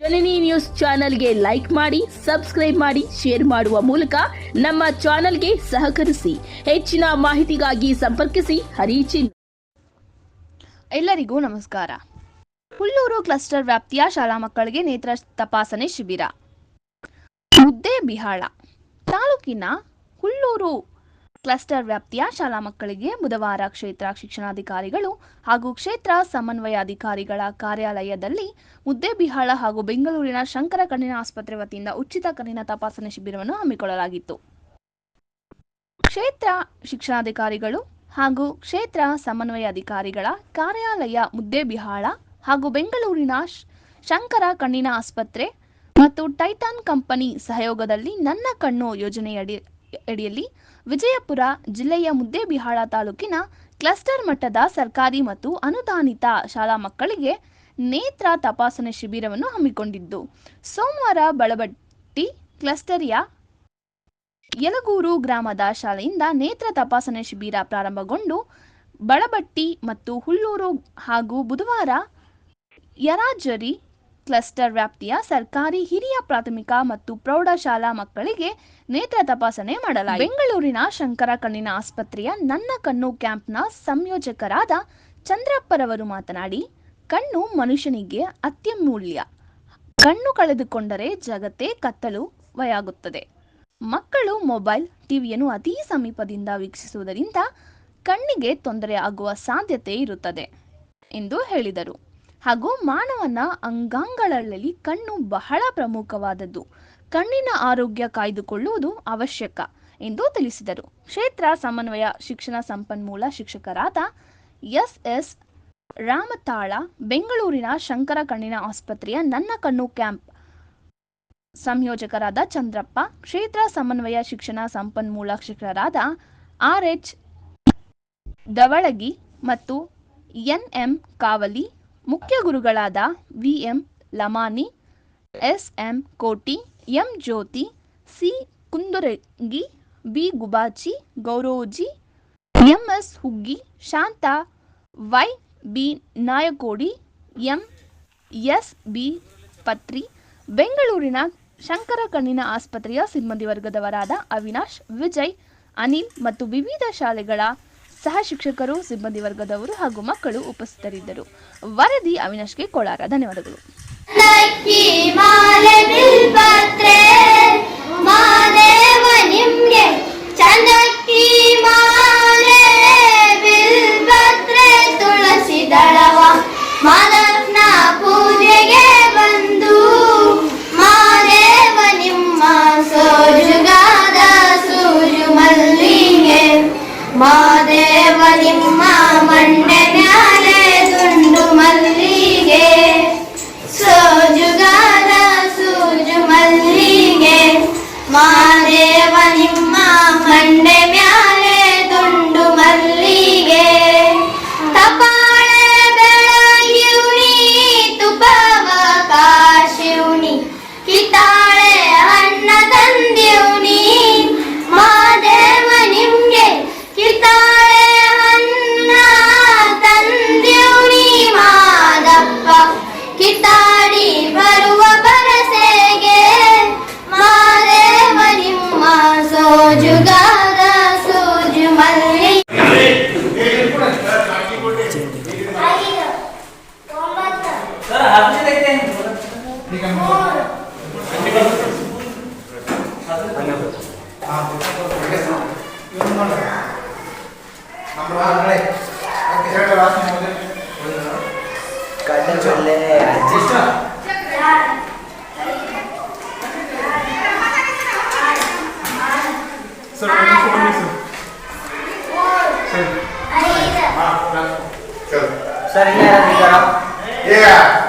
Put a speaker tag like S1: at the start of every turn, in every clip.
S1: ಜನನಿ news ಚಾನೆಲ್ಗೆ like ಮಾಡಿ, subscribe ಮಾಡಿ, ಶೇರ್ ಮಾಡುವ ಮೂಲಕ ನಮ್ಮ ಚಾನೆಲ್ಗೆ ಸಹಕರಿಸಿ. ಹೆಚ್ಚಿನ ಮಾಹಿತಿಗಾಗಿ ಸಂಪರ್ಕಿಸಿ. ಹರಿಚಿನ್
S2: ಎಲ್ಲರಿಗೂ ನಮಸ್ಕಾರ. ಹುಲ್ಲೂರು ಕ್ಲಸ್ಟರ್ ವ್ಯಾಪ್ತಿಯ ಶಾಲಾ ಮಕ್ಕಳಿಗೆ ನೇತ್ರ ತಪಾಸಣೆ ಶಿಬಿರ. ಮುದ್ದೇಬಿಹಾಳ ತಾಲೂಕಿನ ಹುಲ್ಲೂರು ಕ್ಲಸ್ಟರ್ ವ್ಯಾಪ್ತಿಯ ಶಾಲಾ ಮಕ್ಕಳಿಗೆ ಬುಧವಾರ ಕ್ಷೇತ್ರ ಶಿಕ್ಷಣಾಧಿಕಾರಿಗಳು ಹಾಗೂ ಕ್ಷೇತ್ರ ಸಮನ್ವಯಾಧಿಕಾರಿಗಳ ಕಾರ್ಯಾಲಯದಲ್ಲಿ ಮುದ್ದೇಬಿಹಾಳ ಹಾಗೂ ಬೆಂಗಳೂರಿನ ಶಂಕರ ಕಣ್ಣಿನ ಆಸ್ಪತ್ರೆ ವತಿಯಿಂದ ಉಚಿತ ಕಣ್ಣಿನ ತಪಾಸಣೆ ಶಿಬಿರವನ್ನು ಹಮ್ಮಿಕೊಳ್ಳಲಾಗಿತ್ತು. ಕ್ಷೇತ್ರ ಶಿಕ್ಷಣಾಧಿಕಾರಿಗಳು ಹಾಗೂ ಕ್ಷೇತ್ರ ಸಮನ್ವಯಾಧಿಕಾರಿಗಳ ಕಾರ್ಯಾಲಯ ಮುದ್ದೇಬಿಹಾಳ ಹಾಗೂ ಬೆಂಗಳೂರಿನ ಶಂಕರ ಕಣ್ಣಿನ ಆಸ್ಪತ್ರೆ ಮತ್ತು ಟೈಟಾನ್ ಕಂಪನಿ ಸಹಯೋಗದಲ್ಲಿ ನನ್ನ ಕಣ್ಣು ಯೋಜನೆಯಡಿ ಅಡಿಯಲ್ಲಿ ವಿಜಯಪುರ ಜಿಲ್ಲೆಯ ಮುದ್ದೇಬಿಹಾಳ ತಾಲೂಕಿನ ಕ್ಲಸ್ಟರ್ ಮಟ್ಟದ ಸರ್ಕಾರಿ ಮತ್ತು ಅನುದಾನಿತ ಶಾಲಾ ಮಕ್ಕಳಿಗೆ ನೇತ್ರ ತಪಾಸಣೆ ಶಿಬಿರವನ್ನು ಹಮ್ಮಿಕೊಂಡಿದ್ದು. ಸೋಮವಾರ ಬಳಬಟ್ಟಿ ಕ್ಲಸ್ಟರಿಯ ಯಲಗೂರು ಗ್ರಾಮದ ಶಾಲೆಯಿಂದ ನೇತ್ರ ತಪಾಸಣೆ ಶಿಬಿರ ಪ್ರಾರಂಭಗೊಂಡು ಬಳಬಟ್ಟಿ ಮತ್ತು ಹುಲ್ಲೂರು ಹಾಗೂ ಬುಧವಾರ ಯರಾಜರಿ ಕ್ಲಸ್ಟರ್ ವ್ಯಾಪ್ತಿಯ ಸರ್ಕಾರಿ ಹಿರಿಯ ಪ್ರಾಥಮಿಕ ಮತ್ತು ಪ್ರೌಢಶಾಲಾ ಮಕ್ಕಳಿಗೆ ನೇತ್ರ ತಪಾಸಣೆ ಮಾಡಲಾಯಿತು. ಬೆಂಗಳೂರಿನ ಶಂಕರ ಕಣ್ಣಿನ ಆಸ್ಪತ್ರೆಯ ನನ್ನ ಕಣ್ಣು ಕ್ಯಾಂಪ್ನ ಸಂಯೋಜಕರಾದ ಚಂದ್ರಪ್ಪರವರು ಮಾತನಾಡಿ, ಕಣ್ಣು ಮನುಷ್ಯನಿಗೆ ಅತ್ಯಮೂಲ್ಯ. ಕಣ್ಣು ಕಳೆದುಕೊಂಡರೆ ಜಗತ್ತೇ ಕತ್ತಲು ವಯಾಗುತ್ತದೆ. ಮಕ್ಕಳು ಮೊಬೈಲ್, ಟಿವಿಯನ್ನು ಅತಿ ಸಮೀಪದಿಂದ ವೀಕ್ಷಿಸುವುದರಿಂದ ಕಣ್ಣಿಗೆ ತೊಂದರೆ ಆಗುವ ಸಾಧ್ಯತೆ ಇರುತ್ತದೆ ಎಂದು ಹೇಳಿದರು. ಹಾಗೂ ಮಾನವನ ಅಂಗಾಂಗಗಳಲ್ಲಿ ಕಣ್ಣು ಬಹಳ ಪ್ರಮುಖವಾದದ್ದು. ಕಣ್ಣಿನ ಆರೋಗ್ಯ ಕಾಯ್ದುಕೊಳ್ಳುವುದು ಅವಶ್ಯಕ ಎಂದು ತಿಳಿಸಿದರು. ಕ್ಷೇತ್ರ ಸಮನ್ವಯ ಶಿಕ್ಷಣ ಸಂಪನ್ಮೂಲ ಶಿಕ್ಷಕರಾದ ಎಸ್ ಎಸ್ ರಾಮತಾಳ, ಬೆಂಗಳೂರಿನ ಶಂಕರ ಕಣ್ಣಿನ ಆಸ್ಪತ್ರೆಯ ನನ್ನ ಕಣ್ಣು ಕ್ಯಾಂಪ್ ಸಂಯೋಜಕರಾದ ಚಂದ್ರಪ್ಪ, ಕ್ಷೇತ್ರ ಸಮನ್ವಯ ಶಿಕ್ಷಣ ಸಂಪನ್ಮೂಲ ಶಿಕ್ಷಕರಾದ ಆರ್ ಎಚ್ ದವಳಗಿ ಮತ್ತು ಎನ್ ಎಂ ಕಾವಲಿ ಮುಖ್ಯ ಗುರುಗಳಾದ VM Lamani, SM Koti M Jyoti C Kundurangi B Gubachi Gouroji MS Huggi Shanta Y B Nayakodi M S B Patri ಬೆಂಗಳೂರಿನ ಶಂಕರ ಕಣ್ಣಿನ ಆಸ್ಪತ್ರೆಯ ಸಿಬ್ಬಂದಿ ವರ್ಗದವರಾದ ಅವಿನಾಶ್, ವಿಜಯ್, ಅನಿಲ್ ಮತ್ತು ವಿವಿಧ ಶಾಲೆಗಳ ಸಹ ಶಿಕ್ಷಕರು ಸಿಬ್ಬಂದಿ ವರ್ಗದವರು ಹಾಗೂ ಮಕ್ಕಳು ಉಪಸ್ಥಿತರಿದ್ದರು. ವರದಿ ಅವಿನಾಶ್ಗೆ ಕೋಳಾರ ಧನ್ಯವಾದಗಳು.
S3: ನಕ್ಕಿ ಮಾದೇವ ನಿಮ್ಮ
S4: ಸರ್ ಹದಿನೈದು ಐತೆ ಕಡಲೆ ಸರ್ ಇಲ್ಲ ಯಾರು
S5: ಈಗ ಈಗ ಅಡಿಗೆ ಪಾಡ ಏ
S4: ಅಮ್ಮ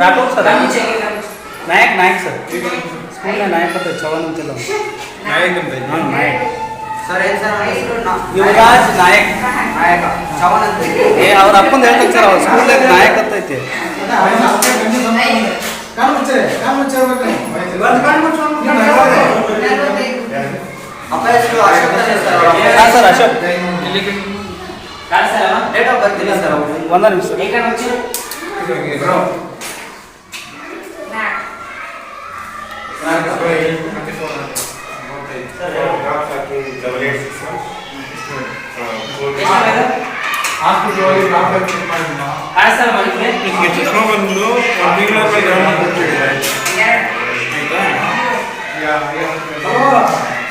S4: ರಾಠೋಡ್ ಸರ್ ನಾಯಕ್ ನಾಯಕ್ ಸರ್ ಸ್ಕೂಲ್ನ ನಾಯಕ್ ಅಂತ ಚವನ್ ಅಂತಿಲ್ಲ ಹಾಂ ನಾಯಕ್
S6: ಸರ್ ಏನು ಸರ್
S4: ಯುವರಾಜ್ ನಾಯಕ್
S6: ನಾಯಕ ಚವನ್ ಅಂತ
S4: ಏ ಅವ್ರ ಅಪ್ಪಂದು ಹೇಳ್ತಾರೆ ಸರ್ ಅವ್ರ ಸ್ಕೂಲ್ದಾಗ ನಾಯಕ್ ಅಂತ ಐತಿ
S6: ಅಪ್ಪ ಹೆಸರು ಅಶೋಕ್ ಅಂತ sir
S4: sir Ashok
S6: date of birth ಇಲ್ಲ ಸರ್
S4: ಒಂದ ನಿಮಿಷ
S5: ಚಶ್ಮಾ ಬಂದು ಒಂದು ತಿಂಗಳ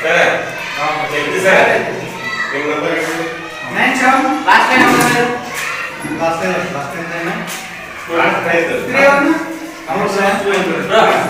S5: ಸರ್ ಜಲ್ದಿ ಸರ್ ನಿಮ್ಮ ನಂಬರ್
S7: ಈ ಒಂದು